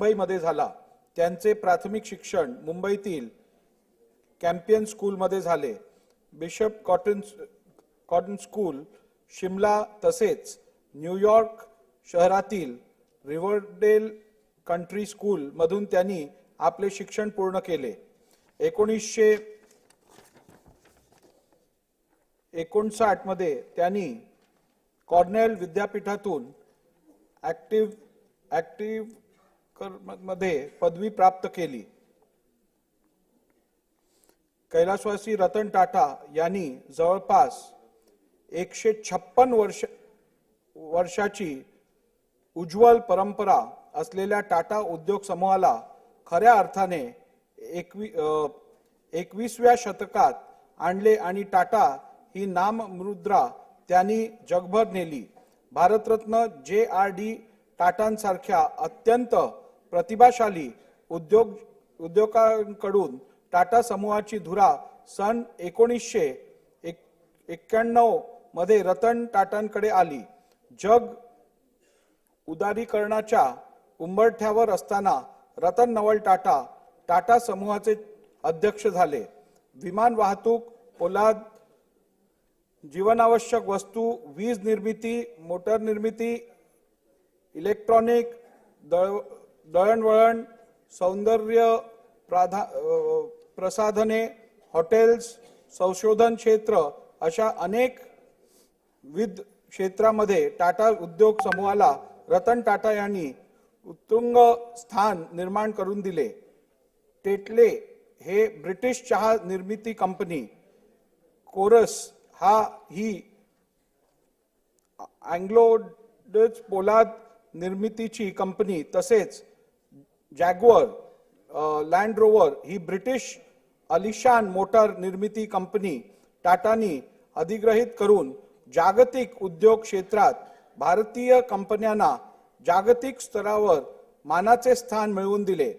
मुंबईमध्ये झाला. त्यांचे प्राथमिक शिक्षण मुंबईतील कॅम्पियन स्कूलमध्ये झाले. Bishop Cotton Cotton school Shimla तसेच न्यूयॉर्क शहरातील रिव्हरडेल कंट्री स्कूलमधून त्यांनी आपले शिक्षण पूर्ण केले. एकोणीसशे एकोणसाठमध्ये त्यांनी कॉर्नेल विद्यापीठातून ॲक्टिव्ह ॲक्टिव्ह मध्ये पदवी प्राप्त केली. कैलासवासी रतन टाटा यांनी जवळपास एकशे छप्पन वर्ष वर्षाची उज्ज्वल परंपरा असलेल्या टाटा उद्योग समूहाला खऱ्या अर्थाने एकवी अ, शतकात आणले आणि टाटा ही नाममुद्रा त्यांनी जगभर नेली. भारतरत्न जे आर डी टाटांसारख्या अत्यंत प्रतिभाशाली उद्योग उद्योगांकडून टाटा समूहाची धुरा सन एकोणीसशे एक्क्याण्णवमध्ये रतन टाटांकडे आली. जग उदारीकरणाच्या उंबरठ्यावर असताना रतन नवल टाटा टाटा समूहाचे अध्यक्ष झाले. विमान वाहतूक पोलाद जीवनावश्यक वस्तू वीज निर्मिती मोटर निर्मिती इलेक्ट्रॉनिक दळ दळणवळण सौंदर्य प्राधा प्रसाधने हॉटेल्स संशोधन क्षेत्र अशा अनेक विविध क्षेत्रामध्ये टाटा उद्योग समूहाला रतन टाटा यांनी उत्तुंग स्थान निर्माण करून दिले. टेटले हे ब्रिटिश चहा निर्मिती कंपनी. कोरस हा ही अँग्लो पोलाद निर्मितीची कंपनी तसेच जॅग्वर लँड रोवर ही ब्रिटिश अलिशान मोटार निर्मिती कंपनी टाटानी अधिग्रहित करून जागतिक उद्योग क्षेत्रात भारतीय कंपन्यांना जागतिक स्तरावर मानाचे स्थान मिळवून दिले.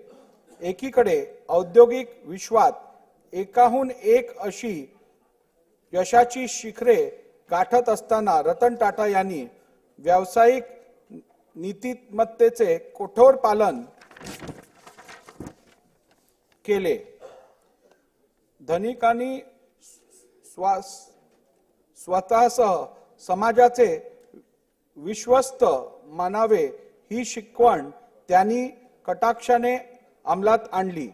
एकीकडे औद्योगिक विश्वात एकाहून एक अशी यशाची शिखरे गाठत असताना रतन टाटा यांनी व्यावसायिक नीतिमत्तेचे कठोर पालन केले. धनिकांनी स्वास स्वतःसह समाजाचे विश्वस्त मानावे ही शिकवण त्यांनी कटाक्षाने अंमलात आणली.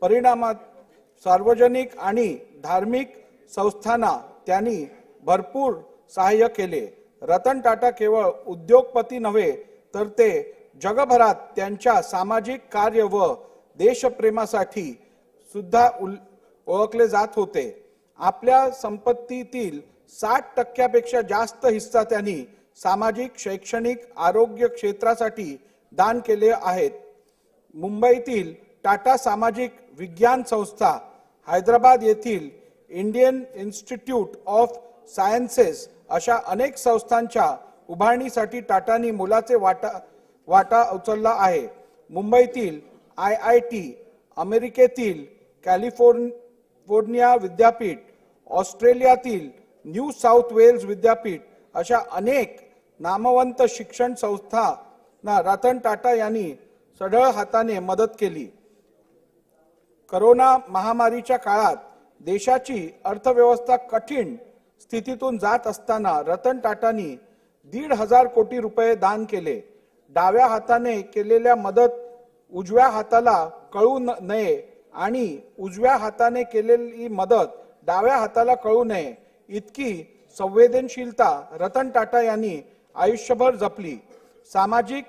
परिणामात सार्वजनिक आणि धार्मिक संस्थांना त्यांनी भरपूर सहाय्य केले. रतन टाटा केवळ उद्योगपती नव्हे तर ते जगभरात त्यांच्या सामाजिक कार्य व देशप्रेमासाठी सुद्धा उल- ओळखले जात होते. आपल्या संपत्तीतील साठ टक्क्यापेक्षा जास्त हिस्सा त्यांनी सामाजिक शैक्षणिक आरोग्य क्षेत्रासाठी दान केले आहेत. मुंबईतील टाटा सामाजिक विज्ञान संस्था हैदराबाद येथील इंडियन इन्स्टिट्यूट ऑफ सायन्सेस अशा अनेक संस्थांच्या उभारणीसाठी टाटांनी मोलाचे वाटा वाटा उचलला आहे. मुंबईतील आय आय टी अमेरिकेतील कॅलिफोर्निया विद्यापीठ ऑस्ट्रेलियातील न्यू साऊथ वेल्स विद्यापीठ अशा अनेक नामवंत शिक्षण संस्थांना रतन टाटा यांनी सढळ हाताने मदत केली. करोना महामारीच्या काळात देशाची अर्थव्यवस्था कठीण स्थितीतून जात असताना रतन टाटांनी दीड हजार कोटी रुपये दान केले. डाव्या हाताने केलेल्या मदत उजव्या हाताला कळू नये आणि उजव्या हाताने केलेली मदत डाव्या हाताला कळू नये इतकी संवेदनशीलता रतन टाटा यांनी आयुष्यभर जपली. सामाजिक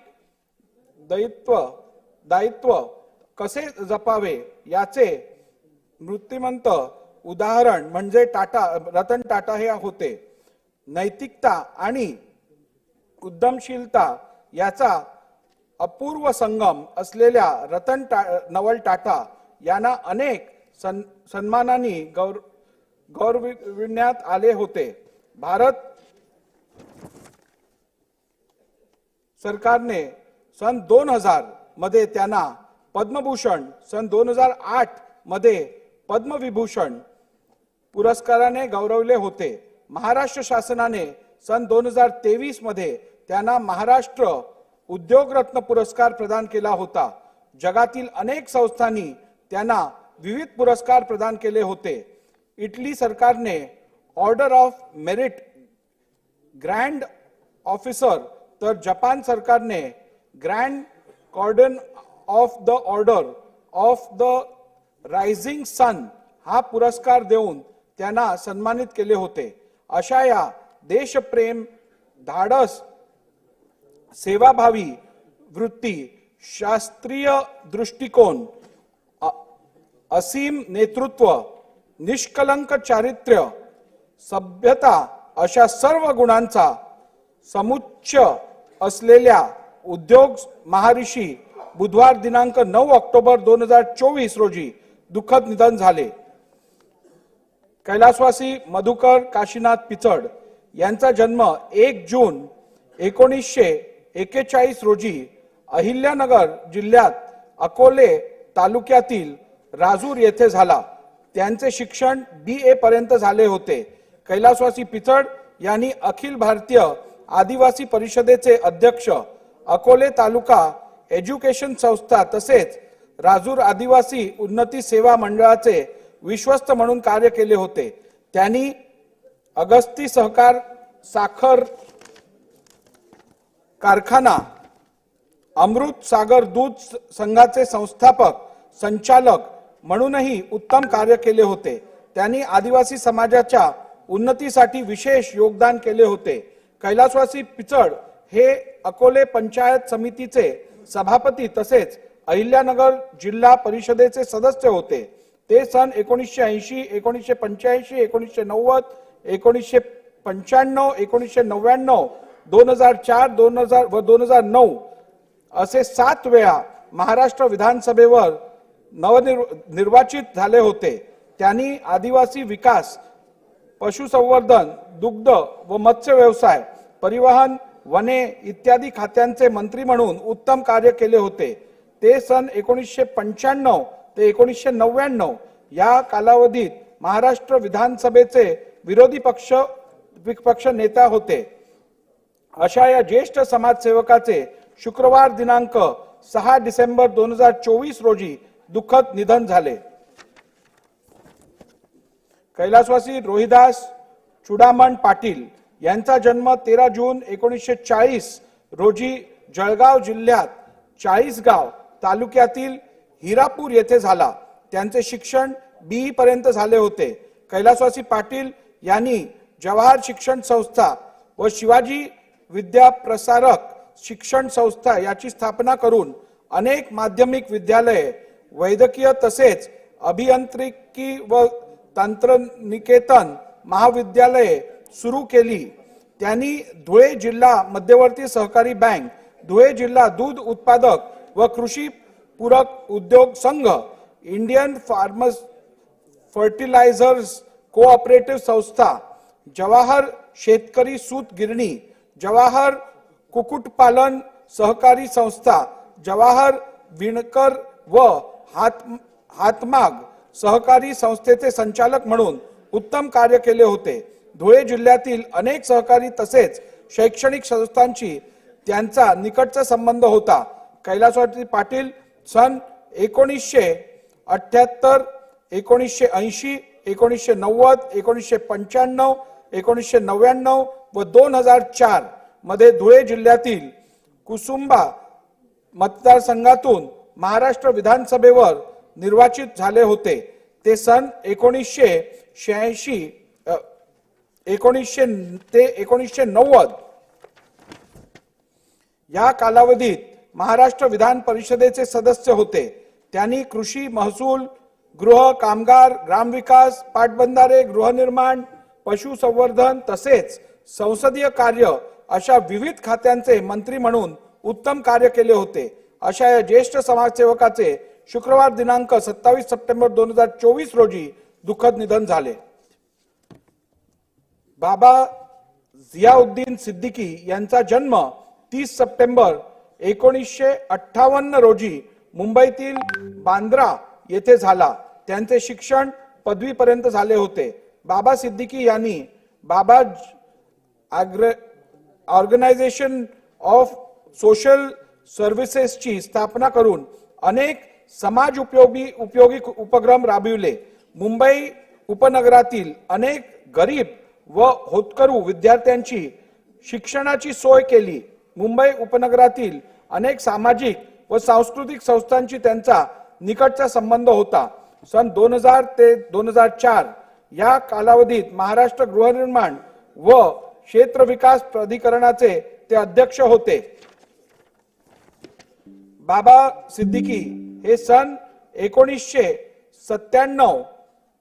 दायित्व दायित्व कसे जपावे याचे मृत्यूमंत उदाहरण म्हणजे टाटा रतन टाटा हे होते. नैतिकता आणि उद्यमशीलता याचा अपूर्व संगम असलेल्या रतन टा नवल टाटा यांना अनेक सन सन्मानांनी गौर गौरविण्यात आले होते. भारत सरकारने सन दोन हजारमध्ये त्यांना पद्मभूषण सन दोन हजार आठमध्ये पद्मविभूषण पुरस्काराने गौरवले होते. महाराष्ट्र शासनाने सन दोन हजार तेवीसमध्ये त्यांना महाराष्ट्र उद्योगरत्न पुरस्कार प्रदान केला होता. जगातील अनेक संस्थांनी त्यांना विविध पुरस्कार प्रदान केले होते. इटली सरकारने order of merit grand officer तर जपान सरकारने grand cordon of the order of the rising sun हा पुरस्कार देऊन त्यांना सन्मानित केले होते. अशा या देशप्रेम धाडस सेवाभावी वृत्ती शास्त्रीय दृष्टिकोन अ- असीम नेतृत्व निष्कलंक चारित्र्य सभ्यता अशा सर्व गुणांचा समुच्च असलेल्या उद्योग महारिषी बुधवार दिनांक नऊ ऑक्टोबर दोन हजार चोवीस रोजी दुःखद निधन झाले. कैलासवासी मधुकर काशीनाथ पिचड यांचा जन्म एक जून एकोणीसशे एकेचाळीस रोजी अहिल्यानगर जिल्ह्यात अकोले तालुक्यातील राजूर येथे झाला. त्यांचे शिक्षण बी ए पर्यंत झाले होते. कैलासवासी पिचड यांनी अखिल भारतीय आदिवासी परिषदेचे अध्यक्ष अकोले तालुका एज्युकेशन संस्था तसेच राजूर आदिवासी उन्नती सेवा मंडळाचे विश्वस्त म्हणून कार्य केले होते. त्यांनी अगस्ती सहकार साखर कारखाना अमृत सागर दूध संघाचे संस्थापक संचालक म्हणूनही उत्तम कार्य केले होते. त्यांनी आदिवासी समाजाच्या उन्नतीसाठी विशेष योगदान केले होते. कैलासवासी पिचड हे अकोले पंचायत समितीचे सभापती तसेच अहिल्यानगर जिल्हा परिषदेचे सदस्य होते. ते सन एकोणीसशे ऐंशी एकोणीसशे पंच्याऐंशी एकोणीसशे नव्वद एकोणीसशे पंच्याण्णव एकोणीसशे नव्याण्णव दोन हजार चार दोन हजार व दोन हजार नऊ असे सात वेळा महाराष्ट्र विधानसभेवर नवनिर् निर्वाचित झाले होते. त्यांनी आदिवासी विकास पशुसंवर्धन दुग्ध व मत्स्य व्यवसाय परिवहन वने इत्यादी खात्यांचे मंत्री म्हणून उत्तम कार्य केले होते. ते सन एकोणीसशे पंच्याण्णव ते एकोणीसशे नव्याण्णव या कालावधीत महाराष्ट्र विधानसभेचे विरोधी पक्ष विपक्ष नेता होते. अशा या ज्येष्ठ समाजसेवकाचे शुक्रवार दिनांक सहा डिसेंबर दोन हजार चोवीस रोजी दुःखद निधन झाले. कैलासवासी रोहिदास चुडामण पाटील यांचा जन्म तेरा जून एकोणीसशे चाळीस रोजी जळगाव जिल्ह्यात चाळीसगाव तालुक्यातील हिरापूर येथे झाला. त्यांचे शिक्षण बीई पर्यंत झाले होते. कैलासवासी पाटील यांनी जवाहर शिक्षण संस्था व शिवाजी विद्या प्रसारक शिक्षण संस्था याची स्थापना करून अनेक माध्यमिक विद्यालये वैद्यकीय तसेच अभियांत्रिकी व तंत्रनिकेतन महाविद्यालये सुरू केली. त्यांनी धुळे जिल्हा मध्यवर्ती सहकारी बँक धुळे जिल्हा दूध उत्पादक व कृषी पूरक उद्योग संघ इंडियन फार्मर्स फर्टिलायझर्स कोऑपरेटिव्ह संस्था जवाहर शेतकरी सूत गिरणी जवाहर कुक्कुटपालन सहकारी संस्था जवाहर विणकर व हात हातमाग सहकारी संस्थेचे संचालक म्हणून उत्तम कार्य केले होते. धुळे जिल्ह्यातील अनेक सहकारी तसेच शैक्षणिक संस्थांशी त्यांचा निकटचा संबंध होता. कैलासवाटी पाटील सन एकोणीसशे अठ्याहत्तर एकोणीसशे ऐंशी एकोणीसशे नव्वद एकोणीसशे पंच्याण्णव एकोणीसशे नव्याण्णव व दोन हजार चारमध्ये धुळे जिल्ह्यातील कुसुंबा मतदारसंघातून महाराष्ट्र विधानसभेवर निर्वाचित झाले होते. ते सन एकोणीसशे शहाऐंशी एकोणीसशे ते एकोणीसशे नव्वद. या कालावधीत महाराष्ट्र विधान परिषदेचे सदस्य होते. त्यांनी कृषी महसूल गृह कामगार ग्रामविकास पाटबंधारे गृहनिर्माण पशुसंवर्धन तसेच संसदीय कार्य अशा विविध खात्यांचे मंत्री म्हणून उत्तम कार्य केले होते. अशा या ज्येष्ठ समाजसेवकाचे शुक्रवार दिनांक सत्तावीस सप्टेंबर दोन हजार चोवीस रोजी दुःखद निधन झाले. बाबा झियाउद्दीन सिद्दीकी यांचा जन्म तीस सप्टेंबर एकोणीसशे अठ्ठावन्न रोजी मुंबईतील बांद्रा येथे झाला. त्यांचे शिक्षण पदवीपर्यंत झाले होते. बाबा सिद्दीकी यांनी बाबा ऑर्गनायझेशन ऑफ सोशल सर्व्हिसेसची स्थापना करून अनेक समाज उपयोगी उपयोगी उपक्रम राबविले. मुंबई उपनगरातील अनेक गरीब व होतकरू विद्यार्थ्यांची शिक्षणाची सोय केली. मुंबई उपनगरातील अनेक सामाजिक व सांस्कृतिक संस्थांची त्यांचा निकटचा संबंध होता. सन दोन हजार ते दोन हजार चार या कालावधीत महाराष्ट्र गृहनिर्माण व क्षेत्र विकास प्राधिकरणाचे ते अध्यक्ष होते. बाबा सिद्दीकी हे सन एकोणीसशे सत्त्याण्णव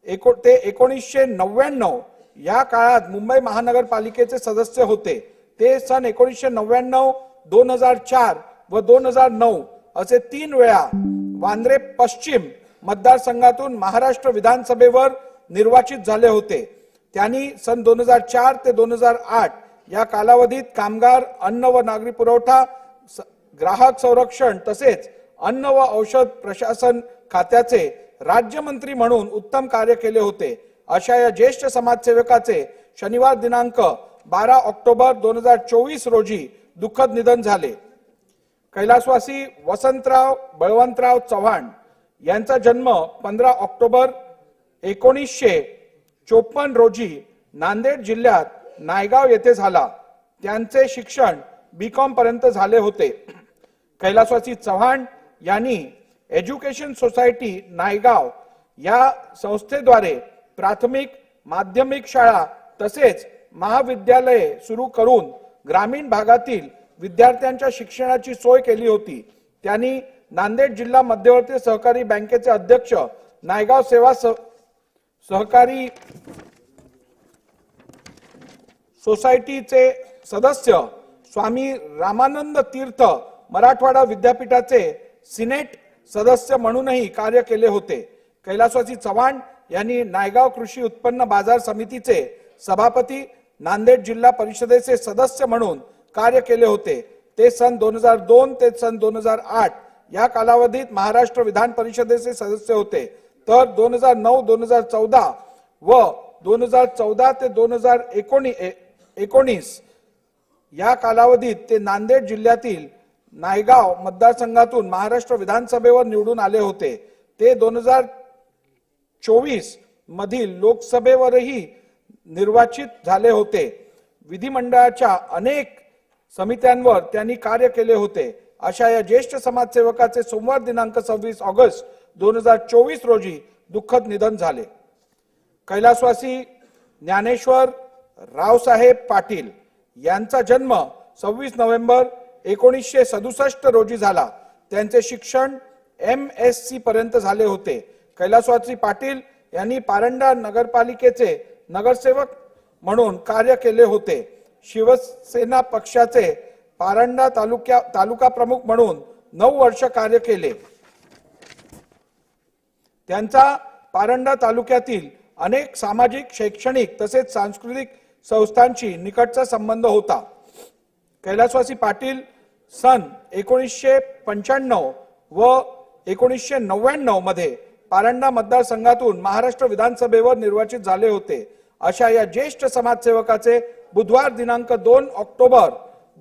एको ते एकोणीसशे नव्याण्णव या काळात मुंबई महानगरपालिकेचे सदस्य होते. ते सन एकोणीसशे नव्याण्णव दोन हजार चार व दोन हजार नऊ असे तीन वेळा वांद्रे पश्चिम मतदारसंघातून महाराष्ट्र विधानसभेवर निर्वाचित झाले होते. त्यांनी सन दोन हजार चार ते दोन हजार आठ या कालावधीत कामगार अन्न व नागरी पुरवठा स- ग्राहक संरक्षण तसेच अन्न व औषध प्रशासन खात्याचे राज्यमंत्री म्हणून उत्तम कार्य केले होते. अशा या ज्येष्ठ समाजसेवकाचे शनिवार दिनांक बारा ऑक्टोबर दोन हजार चोवीस रोजी दुःखद निधन झाले. कैलासवासी वसंतराव बळवंतराव चव्हाण यांचा जन्म पंधरा ऑक्टोबर एकोणीसशे चोपन्न रोजी नांदेड जिल्ह्यात नायगाव येथे झाला. त्यांचे शिक्षण बी कॉम पर्यंत झाले होते. कैलासवासी चव्हाण यांनी एज्युकेशन सोसायटी नायगाव या संस्थेद्वारे प्राथमिक माध्यमिक शाळा तसेच महाविद्यालये सुरू करून ग्रामीण भागातील विद्यार्थ्यांच्या शिक्षणाची सोय केली होती. त्यांनी नांदेड जिल्हा मध्यवर्ती सहकारी बँकेचे अध्यक्ष नायगाव सेवा स- सहकारी सोसायटीचे सदस्य स्वामी रामानंद तीर्थ मराठवाडा विद्यापीठाचे सिनेट सदस्य म्हणूनही कार्य केले होते. कैलासवासी चव्हाण यांनी नायगाव कृषी उत्पन्न बाजार समितीचे सभापती नांदेड जिल्हा परिषदेचे सदस्य म्हणून कार्य केले होते. ते सन दोन हजार दोन ते सन दोन हजार आठ या कालावधीत महाराष्ट्र विधान परिषदेचे सदस्य होते. तर दोन हजार नऊ दोन हजार चौदा व दोन हजार चौदा ते दोन हजार एकोणी ए- एकोणीस या कालावधीत ते नांदेड जिल्ह्यातील नायगाव मतदारसंघातून महाराष्ट्र विधानसभेवर निवडून आले होते. ते दोन हजार चोवीस मधील लोकसभेवरही निर्वाचित झाले होते. विधिमंडळाच्या अनेक समित्यांवर त्यांनी कार्य केले होते. अशा या ज्येष्ठ समाजसेवकाचे सोमवार दिनांक सव्वीस ऑगस्ट दोन हजार चोवीस रोजी दुःखद निधन झाले. कैलासवासी ज्ञानेश्वर रावसाहेब पाटील यांचा जन्म सव्वीस नोव्हेंबर एकोणीसशे सदुसष्ट रोजी झाला. त्यांचे शिक्षण एम एस सी पर्यंत झाले होते. कैलासवासी पाटील यांनी पारंडा नगरपालिकेचे नगरसेवक म्हणून कार्य केले होते. शिवसेना पक्षाचे पारंडा तालुक्या तालुका प्रमुख म्हणून नऊ वर्ष कार्य केले. त्यांचा पारंडा तालुक्यातील अनेक सामाजिक शैक्षणिक तसेच सांस्कृतिक संस्थांशी निकटचा संबंध होता. कैलासवासी पाटील सन एकोणीसशे पंच्याण्णव व एकोणीसशे नव्याण्णवमध्ये पारंडा मतदारसंघातून महाराष्ट्र विधानसभेवर निर्वाचित झाले होते. अशा या ज्येष्ठ समाजसेवकाचे बुधवार दिनांक दोन ऑक्टोबर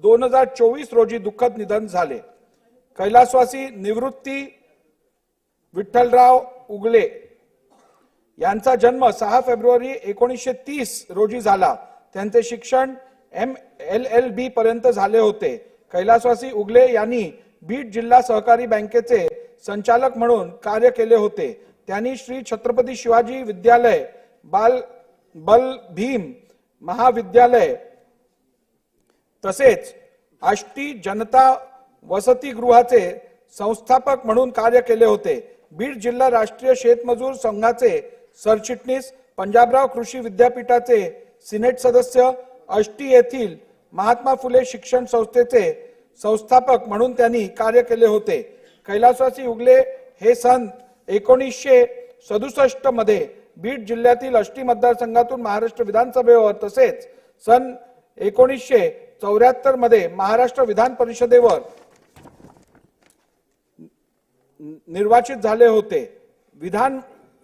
दोन हजार चोवीस रोजी दुःखद निधन झाले. कैलासवासी निवृत्ती विठ्ठलराव उगले. यांचा जन्म सहा फेब्रुवारी एकोणीसशे तीस रोजी झाला. त्यांचे शिक्षण एम एल एल बी पर्यंत झाले होते. कैलासवासी उगले यांनी बीड जिल्हा सहकारी बँकेचे संचालक म्हणून कार्य केले होते. त्यांनी श्री छत्रपती शिवाजी विद्यालय बाल बल भीम महाविद्यालय तसेच आष्टी जनता वसतिगृहाचे संस्थापक म्हणून कार्य केले होते. बीड जिल्हा राष्ट्रीय शेतमजूर संघाचे सरचिटणीस पंजाबराव कृषी विद्यापीठाचे सिनेट सदस्य अष्टी येथील महात्मा फुले शिक्षण संस्थेचे संस्थापक म्हणून त्यांनी कार्य केले होते. कैलासवासी उगले हे संत एकोणीसशे सदुसष्टमध्ये बीड जिल्ह्यातील अष्टी मतदारसंघातून महाराष्ट्र विधानसभेवर तसेच सन एकोणीसशे चौऱ्याहत्तरमध्ये महाराष्ट्र विधान परिषदेवर निर्वाचित झाले होते. विधान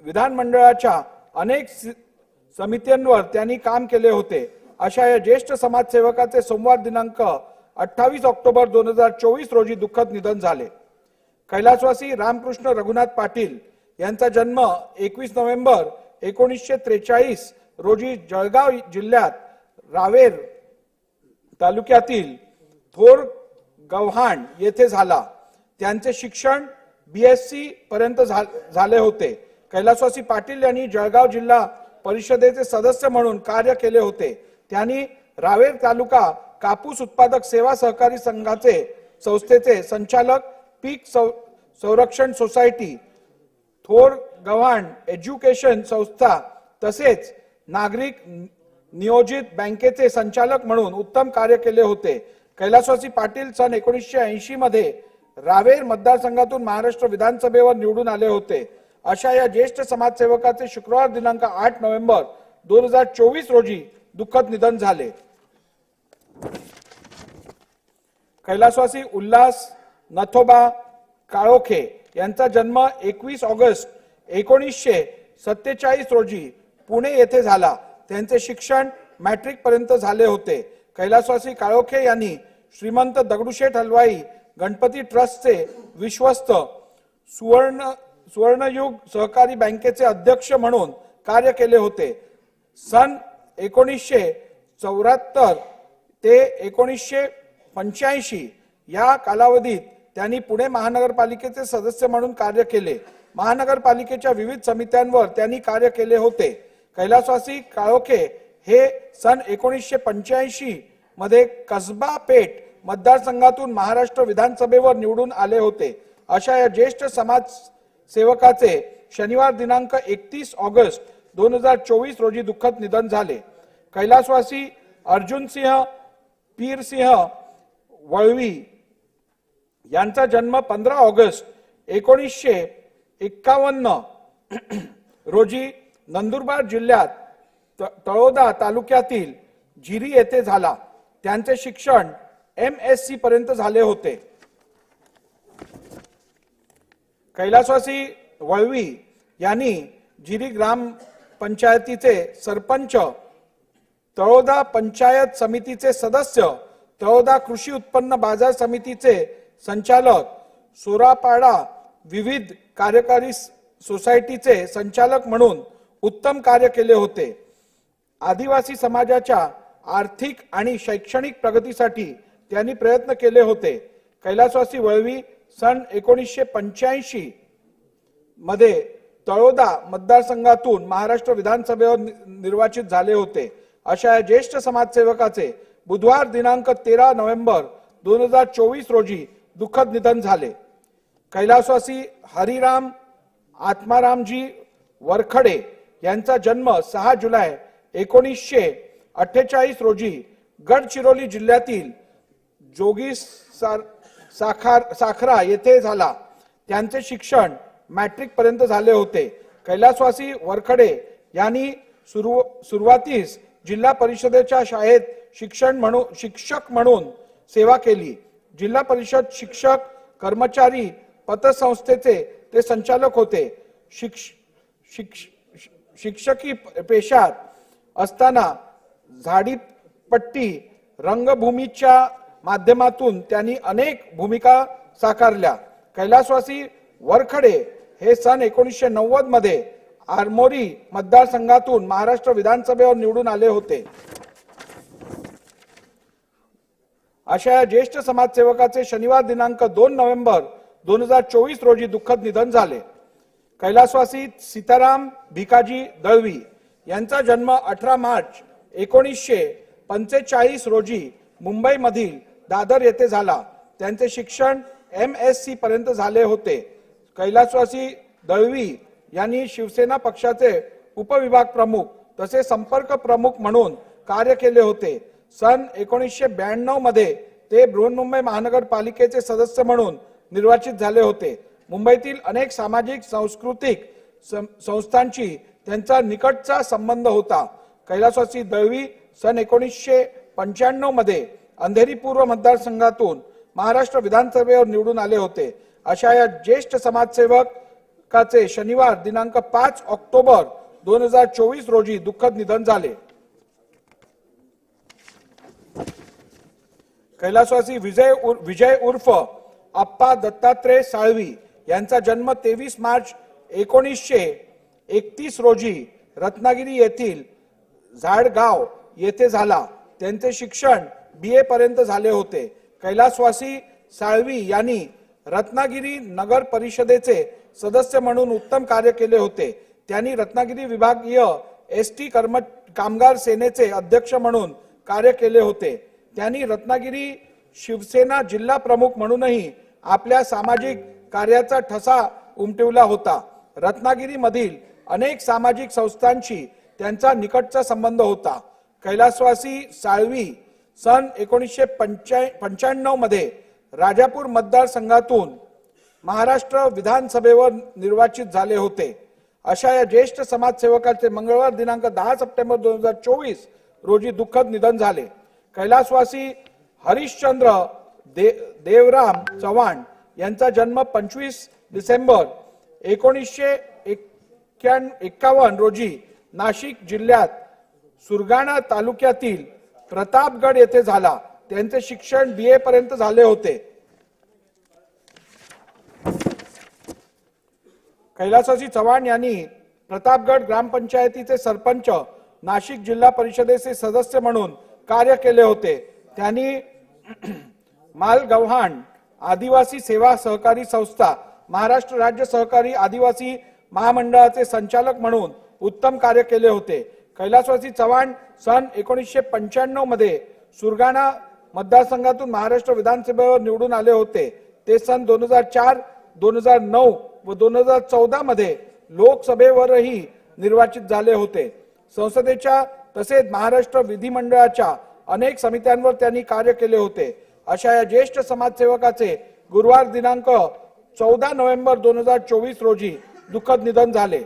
विधानमंडळाच्या अनेक समित्यांवर त्यांनी काम केले होते. अशा या ज्येष्ठ समाजसेवकाचे सोमवार दिनांक अठ्ठावीस ऑक्टोबर दोन हजार चोवीस रोजी दुःखद निधन झाले. कैलासवासी रामकृष्ण रघुनाथ पाटील यांचा जन्म एकवीस नोव्हेंबर एकोणीसशे त्रेचाळीस रोजी जळगाव जिल्ह्यात रावेर तालुक्यातील थोर गव्हाण येथे झाला. त्यांचे शिक्षण बीएससी पर्यंत झाले होते. कैलासवासी पाटील यांनी जळगाव जिल्हा परिषदेचे सदस्य म्हणून कार्य केले होते. त्यांनी रावेर तालुका कापूस उत्पादक सेवा सहकारी संघाचे संस्थेचे संचालक पीक सं- संरक्षण सोसायटी थोर गव्हाण एज्युकेशन संस्था तसेच नागरिक नियोजित बँकेचे संचालक म्हणून उत्तम कार्य केले होते. कैलासवासी पाटील सन एकोणीसशे ऐंशी मध्ये रावेर मतदारसंघातून महाराष्ट्र विधानसभेवर निवडून आले होते. अशा या ज्येष्ठ समाजसेवकाचे शुक्रवार दिनांक आठ नोव्हेंबर दोन हजार चोवीस रोजी दुःखद निधन झाले. कैलासवासी उल्हास नथोबा काळोखे यांचा जन्म एकवीस ऑगस्ट एकोणीसशे सत्तेचाळीस रोजी पुणे येथे झाला. त्यांचे शिक्षण मॅट्रिक पर्यंत झाले होते. कैलासवासी काळोखे यांनी श्रीमंत दगडूशेठ हलवाई गणपती ट्रस्टचे विश्वस्त सुवर्ण सुवर्णयुग सहकारी बँकेचे अध्यक्ष म्हणून कार्य केले होते. सन एकोणीसशे चौऱ्याहत्तर ते एकोणीसशे पंच्याऐंशी या कालावधीत त्यांनी पुणे महानगरपालिकेचे सदस्य म्हणून कार्य केले. महानगरपालिकेच्या विविध समित्यांवर त्यांनी कार्य केले होते. कैलासवासी काळोखे हे सन एकोणीसशे पंच्याऐंशी मध्ये कसबा पेठ मतदारसंघातून महाराष्ट्र विधानसभेवर निवडून आले होते. अशा या ज्येष्ठ समाज सेवकाचे शनिवार दिनांक एकतीस ऑगस्ट दोन हजार चोवीस रोजी दुःखद निधन झाले. कैलासवासी अर्जुन सिंह पीर सिंह वळवी यांचा जन्म पंधरा ऑगस्ट एकोणीसशे एक्कावन्न रोजी नंदुरबार जिल्ह्यात त- तळोदा तालुक्यातील जिरी येथे झाला. त्यांचे शिक्षण एम एस सी पर्यंत झाले होते. कैलासवासी वळवी यांनी जिरी ग्राम पंचायतीचे सरपंच तळोदा पंचायत समितीचे सदस्य तळोदा कृषी उत्पन्न बाजार समितीचे संचालक सोरापाडा विविध कार्यकारी सोसायटीचे संचालक म्हणून उत्तम कार्य केले होते. आदिवासी समाजाच्या आर्थिक आणि शैक्षणिक प्रगतीसाठी त्यांनी प्रयत्न केले होते. कैलासवासी वळवी सन एकोणीसशे पंच्याऐंशी मध्ये तळोदा मतदारसंघातून महाराष्ट्र विधानसभेवर नि- निर्वाचित झाले होते. अशा या ज्येष्ठ समाजसेवकाचे बुधवार दिनांक तेरा नोव्हेंबर दोन हजार चोवीस रोजी दुःखद निधन झाले. कैलासवासी हरिराम आत्मारामजी वरखडे यांचा जन्म सहा जुलै एकोणीसशे अठ्ठेचाळीस रोजी गडचिरोली जिल्ह्यातील जोगी सार साखार साखरा येथे झाला. त्यांचे शिक्षण मॅट्रिक पर्यंत झाले होते. कैलासवासी वरखडे यांनी सुरू सुरुवातीस जिल्हा परिषदेच्या शाळेत शिक्षण म्हणून शिक्षक म्हणून सेवा केली. जिल्हा परिषद शिक्षक कर्मचारी पतसंस्थेचे ते संचालक होते. शिक्ष शिक्ष शिक्षकी पेशात असताना झाडीपट्टी रंगभूमीच्या माध्यमातून त्यांनी अनेक भूमिका साकारल्या. कैलासवासी वरखडे हे सन एकोणीसशे नव्वदमध्ये आरमोरी मतदारसंघातून महाराष्ट्र विधानसभेवर निवडून आले होते. अशा या ज्येष्ठ समाजसेवकाचे शनिवार दिनांक दोन नोव्हेंबर दोन हजार चोवीस रोजी दुःखद निधन झाले. कैलासवासी सीताराम भिकाजी दळवी यांचा जन्म अठरा मार्च एकोणीसशे पंचेचाळीस रोजी मुंबईमधील दादर येथे झाला. त्यांचे शिक्षण एम एस सी पर्यंत झाले होते. कैलासवासी दळवी यांनी शिवसेना पक्षाचे उपविभाग प्रमुख तसे संपर्क प्रमुख म्हणून कार्य केले होते. सन एकोणीसशे ब्याण्णवमध्ये ते बृहन्मुंबई महानगरपालिकेचे सदस्य म्हणून निर्वाचित झाले होते. मुंबईतील अनेक सामाजिक सांस्कृतिक सं- संस्थांशी त्यांचा निकटचा संबंध होता. कैलासवासी दळवी सन एकोणीसशे पंच्याण्णवमध्ये अंधेरी पूर्व मतदारसंघातून महाराष्ट्र विधानसभेवर निवडून आले होते. अशा या ज्येष्ठ समाजसेवकाचे शनिवार दिनांक पाच ऑक्टोबर दोन हजार चोवीस रोजी दुःखद निधन झाले. कैलासवासी विजय उर- विजय उर्फ आप्पा दत्तात्रय साळवी यांचा जन्म तेवीस मार्च एकोणीसशे एकतीस रोजी रत्नागिरी येथील झाडगाव येथे झाला. त्यांचे शिक्षण बी ए पर्यंत झाले होते. कैलासवासी साळवी यांनी रत्नागिरी नगर परिषदेचे सदस्य म्हणून उत्तम कार्य केले होते. त्यांनी रत्नागिरी विभागीय एस टी कर्म कामगार सेनेचे अध्यक्ष म्हणून कार्य केले होते. त्यांनी रत्नागिरी शिवसेना जिल्हा प्रमुख म्हणूनही आपल्या सामाजिक कार्याचा ठसा उमटवला होता. रत्नागिरीमधील अनेक सामाजिक संस्थांशी त्यांचा निकटचा संबंध होता. कैलासवासी साळवी सन एकोणीसशे पंच्याण्णवमध्ये राजापूर मतदारसंघातून महाराष्ट्र विधानसभेवर निर्वाचित झाले होते. अशा या ज्येष्ठ समाजसेवकाचे मंगळवार दिनांक दहा सप्टेंबर दोन हजार चोवीस रोजी दुःखद निधन झाले. कैलासवासी हरिश्चंद्र दे, देवराम चव्हाण यांचा जन्म पंचवीस डिसेंबर एकोणीसशे एक्कावन्न रोजी नाशिक जिल्ह्यात सुरगाणा तालुक्यातील प्रतापगड येथे झाला. त्यांचे शिक्षण बी ए पर्यंत झाले होते. कैलासवासी चव्हाण यांनी प्रतापगड ग्रामपंचायतीचे सरपंच नाशिक जिल्हा परिषदेचे सदस्य म्हणून कार्य केले होते. त्यांनी मालगव्हाण आदिवासी सेवा सहकारी संस्था महाराष्ट्र राज्य सहकारी आदिवासी महामंडळाचे संचालक म्हणून उत्तम कार्य केले होते. कैलासवासी चव्हाण सन एकोणीसशे पंच्याण्णवमध्ये सुरगाणा मतदारसंघातून महाराष्ट्र विधानसभेवर निवडून आले होते. ते सन दोन हजार चार दोन हजार नऊ व दोन हजार चौदा मध्ये लोकसभेवरही निर्वाचित झाले होते. संसदेच्या तसेच महाराष्ट्र विधिमंडळाच्या अनेक समित्यांवर त्यांनी कार्य केले होते. अशा या ज्येष्ठ समाजसेवकाचे गुरुवार दिनांक चौदा नोव्हेंबर दोन हजार चोवीस रोजी दुःखद निधन झाले.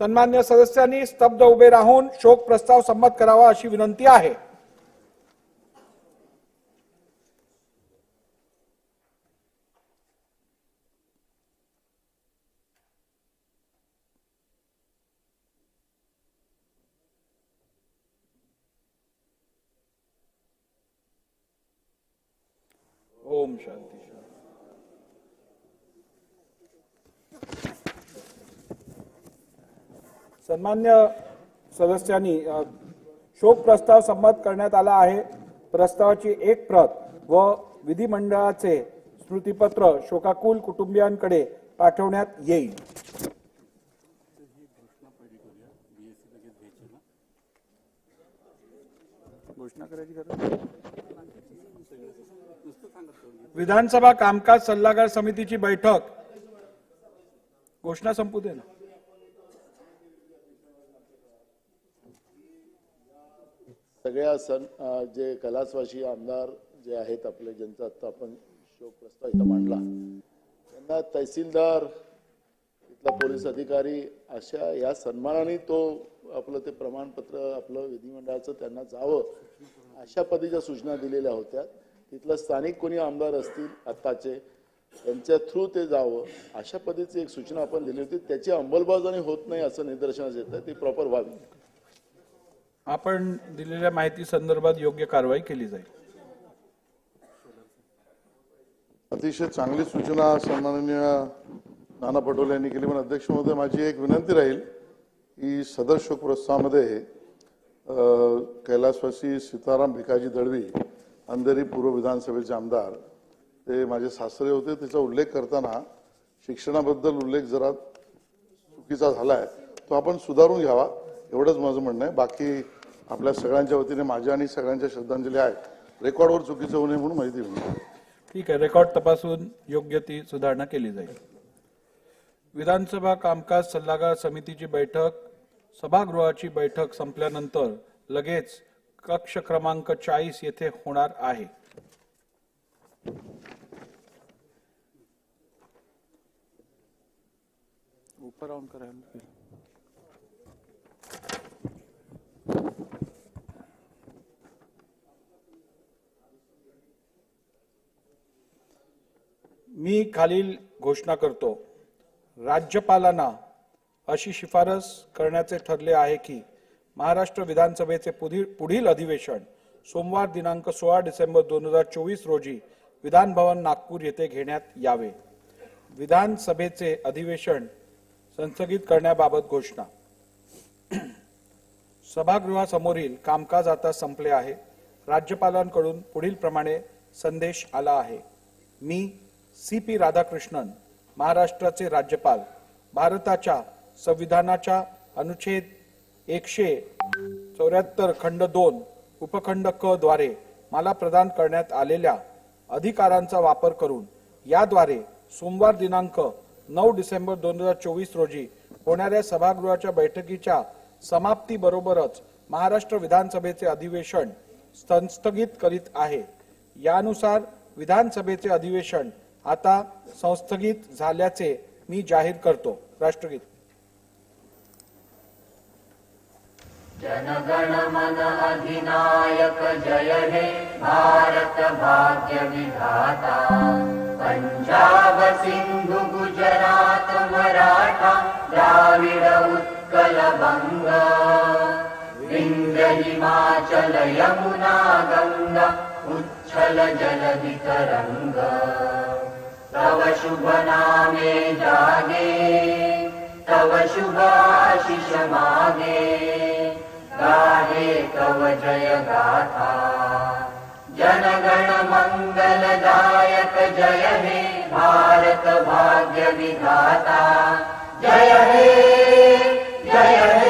सन्मान्य सदस्यांनी स्तब्ध उभे राहून शोक प्रस्ताव संमत करावा अशी विनंती आहे. ओम शांती. सन्मान्य सदस्यांनी शोक प्रस्ताव संमत करण्यात आला आहे. प्रस्तावाची एक प्रत व विधिमंडळाचे स्मृतीपत्र शोकाकुल कुटुंबियांकडे पाठवण्यात येईल. विधानसभा कामकाज सल्लागार समितीची बैठक. घोषणा संपू दे ना. सगळ्या सण जे कलासवासी आमदार जे आहेत आपले ज्यांचा आता आपण शोक प्रस्ताव इथं मांडला त्यांना तहसीलदार तिथला पोलीस अधिकारी अशा या सन्मानाने तो आपलं ते प्रमाणपत्र आपलं विधिमंडळाचं त्यांना जावं अशा पद्धतीच्या सूचना दिलेल्या होत्या. तिथलं स्थानिक कोणी आमदार असतील आत्ताचे त्यांच्या थ्रू ते जावं अशा पद्धतीची एक सूचना आपण दिली होती. त्याची अंमलबजावणी होत नाही असं निदर्शनास येतं ती प्रॉपर व्हावी. आपण दिलेल्या माहिती संदर्भात योग्य कारवाई केली जाईल. अतिशय चांगली सूचना सन्माननीय नाना पटोले यांनी केली. पण अध्यक्ष महोदय माझी एक विनंती राहील की सदर शोक प्रस्तावामध्ये कैलासवासी सीताराम भिकाजी दळवी अंधेरी पूर्व विधानसभेचे आमदार ते माझे सासरे होते. त्याचा उल्लेख करताना शिक्षणाबद्दल उल्लेख जरा चुकीचा झालाय. तो आपण सुधारून घ्यावा. एवढंच माझं म्हणणं आहे. बाकी आपल्या सगळ्यांच्या वतीने माझ्या आणि सगळ्यांच्या श्रद्धांजली आहे. रेकॉर्डवर चुकीचं होऊ नये म्हणून माहिती मिळते ठीक आहे रेकॉर्ड तपासून योग्य ती सुधारणा केली जाईल. विधानसभा कामकाज सल्लागार समितीची बैठक सभागृहाची बैठक संपल्यानंतर लगेच कक्ष क्रमांक चाळीस येथे होणार आहे. ऊपर ऑन करायला मी खालील घोषणा करतो. राज्यपालांना अशी शिफारस करण्याचे ठरले आहे की महाराष्ट्र विधानसभेचे पुढील अधिवेशन सोमवार दिनांक सोळा डिसेंबर दोन हजार चोवीस रोजी विधानभवन नागपूर येथे घेण्यात यावे. विधानसभेचे अधिवेशन संस्थगित करण्याबाबत घोषणा. सभागृहासमोरील कामकाज आता संपले आहे. राज्यपालांकडून पुढील प्रमाणे संदेश आला आहे. मी सी पी राधाकृष्णन महाराष्ट्राचे राज्यपाल भारताच्या संविधानाच्या अनुच्छेद एकशे चौऱ्याहत्तर खंड दोन उपखंड क द्वारे मला प्रदान करण्यात आलेल्या अधिकारांचा वापर करून याद्वारे सोमवार दिनांक नऊ डिसेंबर दोन हजार चोवीस रोजी होणाऱ्या सभागृहाच्या बैठकीच्या समाप्तीबरोबरच महाराष्ट्र विधानसभेचे अधिवेशन संस्थगित करीत आहे. यानुसार विधानसभेचे अधिवेशन आता संस्थगित झाल्याचे मी जाहीर करतो. राष्ट्रगीत. जनगण मन अधिनायक जय हे भारत भाग्य विधाता. पंजाब सिंधु गुजरात मराठा द्राविड उत्तर यमुना गंगा उच्छल तरंग तव शुभ नामे जागे तव शुभ आशिष मागे गाहे तव जय गाथा जनगण मंगलदायक जय हे भारत भाग्य विधाता जय हे जय